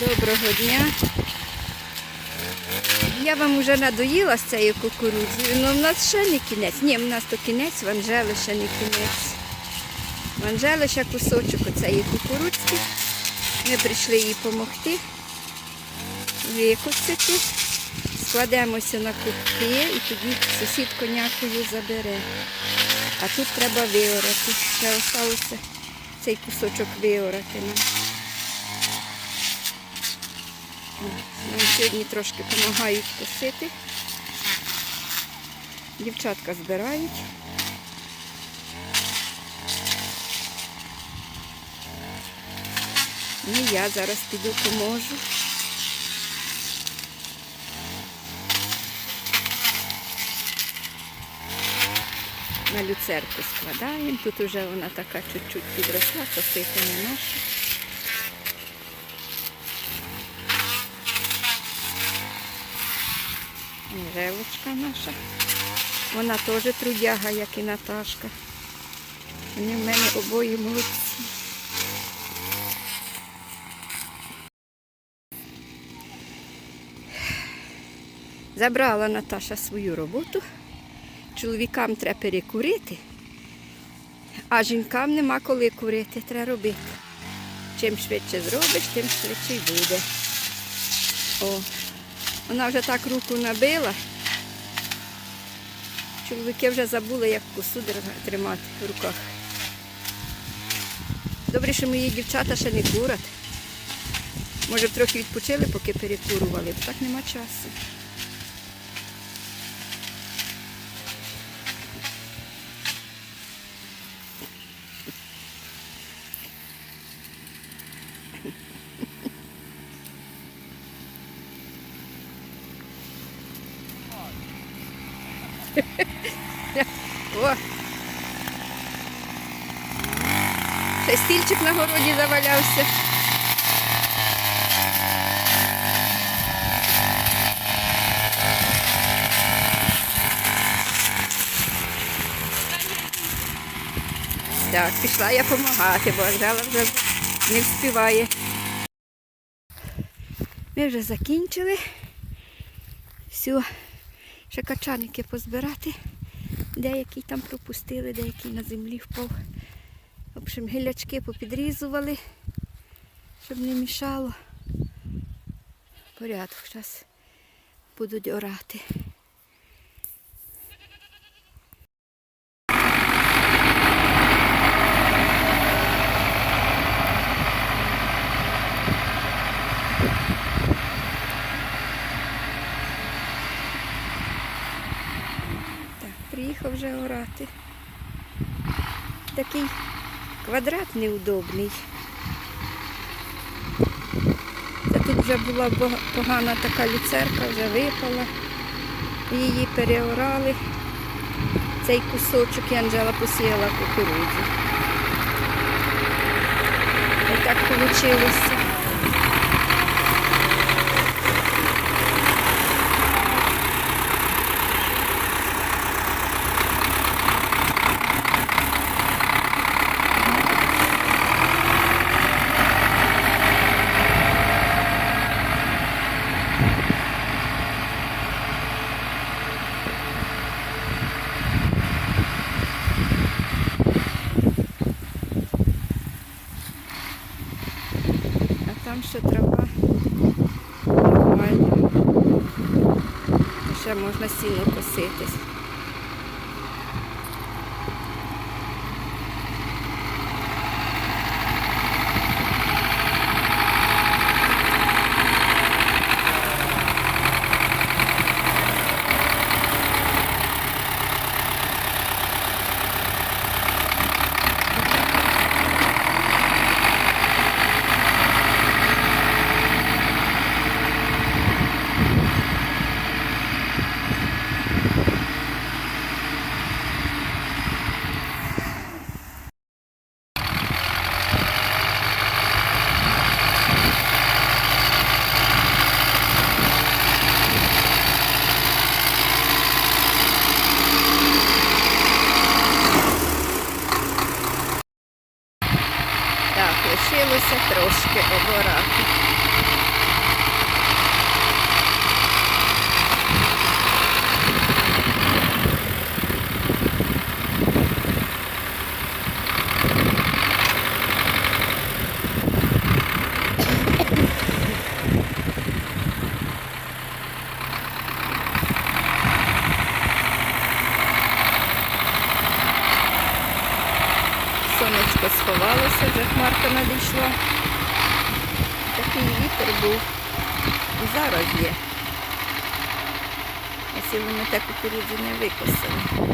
Доброго дня. Я вам вже надоїла з цією кукурудзою, але в нас ще не кінець. Ні, в нас то кінець, в Анжели ще не кінець. В Анжели ще кусочок оцеї кукурудзки. Ми прийшли їй допомогти викосити. Складемося на кубки і тоді сусід конякою забере. А тут треба виорати. Ще залишився цей кусочок виорати нам. Нам сьогодні трошки допомагають косити. Дівчатка збирають. Ну, я зараз піду поможу. На люцерку складаємо. Тут вже вона така чуть-чуть підросла, косити не наша. Ревочка наша. Вона теж трудяга, як і Наташка. Вони в мене обоє молодці. Забрала Наташа свою роботу. Чоловікам треба перекурити, а жінкам нема коли курити, треба робити. Чим швидше зробиш, тим швидше й буде. О, вона вже так руку набила. Чоловіки вже забули, як косу тримати в руках. Добре, що мої дівчата ще не курять. Може трохи відпочили, поки перекурували, бо так нема часу. О! Ще стільчик на городі завалявся. Так, пішла я допомагати, бо Анжела вже не вспіває. Ми вже закінчили. Все, ще качаники позбирати. Деякі там пропустили, деякі на землі впав. В общем, гілячки попідрізували, щоб не мішало. Порядок, зараз будуть орати. Так, приїхав вже орати. Такий квадрат неудобний. Це тут вже була погана така люцерка, вже випала. Її переорали. Цей кусочок і Анжела посіяла кукурудзу. Ось так вийшло. можна сіно коситись. Сонечко сховалося, вже хмарка надійшла. Такий вітер був. І зараз є. Якщо вони так кукурудзу не викосили.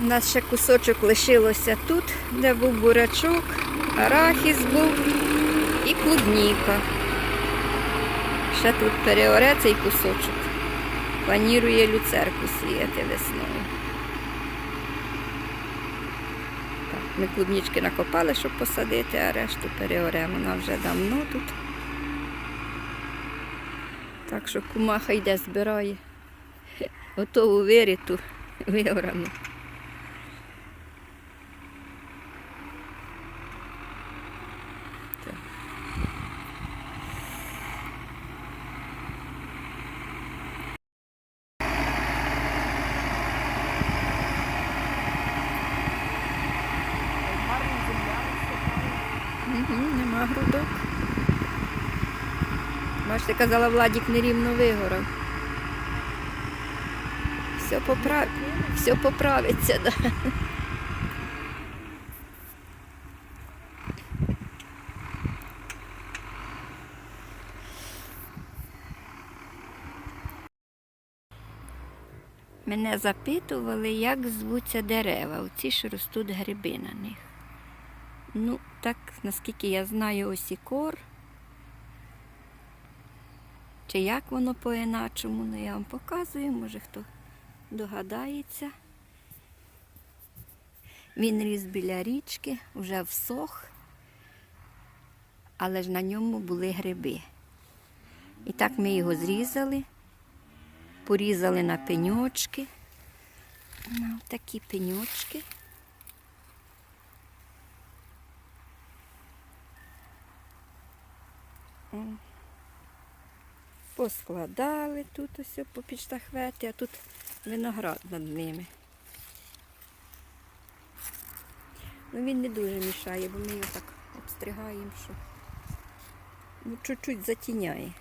У нас ще кусочок лишилося тут, де був бурячок, арахіс був і клубніка. Ще тут переоре цей кусочок. Планірує люцерку сіяти весною. Так, ми клубнічки накопали, щоб посадити, а решту переоремо. Вона вже давно тут. Так що кумаха йде, збирає. Готову виріту виграну. Так. Мгм, Нема грудок. Бачите, казала, Владік нерівно вигорав. Все, поправ... Все поправиться, да. Мене запитували, як звуться дерева, оці що ростуть гриби на них. Ну, так, наскільки я знаю, осікор. Чи як воно по-іначому, ну я вам показую, може хто догадається. Він ріс біля річки, вже всох, але ж на ньому були гриби. І так ми його зрізали, порізали на пеньочки. На такі пеньочки. О. Поскладали тут ось по підштахвети, а тут виноград над ними. Ну він не дуже мішає, бо ми його так обстригаємо, що ну, чуть-чуть затіняє.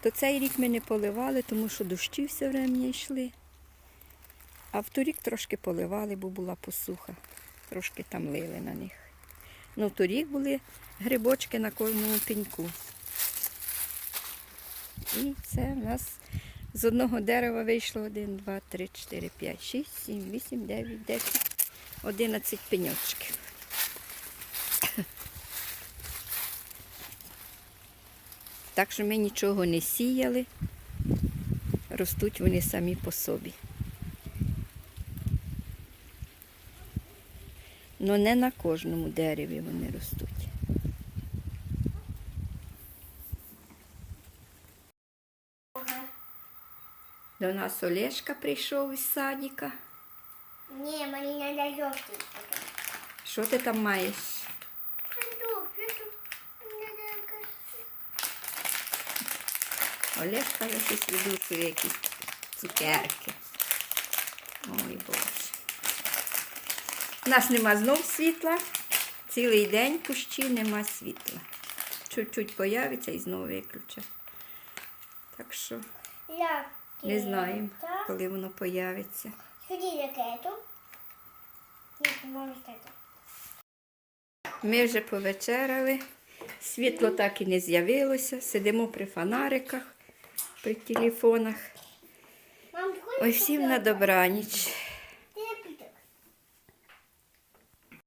То цей рік ми не поливали, тому що дощі все время йшли. А в торік трошки поливали, бо була посуха. Трошки там лили на них. Ну, торік були грибочки на кожному пеньку. І це в нас з одного дерева вийшло 1, 2, 3, 4, 5, 6, 7, 8, 9, 10, 11 пеньочків. Так що ми нічого не сіяли, ростуть вони самі по собі. Ну не на кожному дереві вони ростуть. До нас Олешка прийшов із садика. Не, мені не жовтий. Що ти там маєш? Олешка щось видушує якісь цукерки. Ой Боже. У нас нема знов світла. Цілий день кущі нема світла. Чуть-чуть появиться і знову виключать. Так що Я не знаємо, коли воно появиться. Ми вже повечеряли, світло так і не з'явилося, сидимо при фонариках, при телефонах. Ой, всім на добраніч.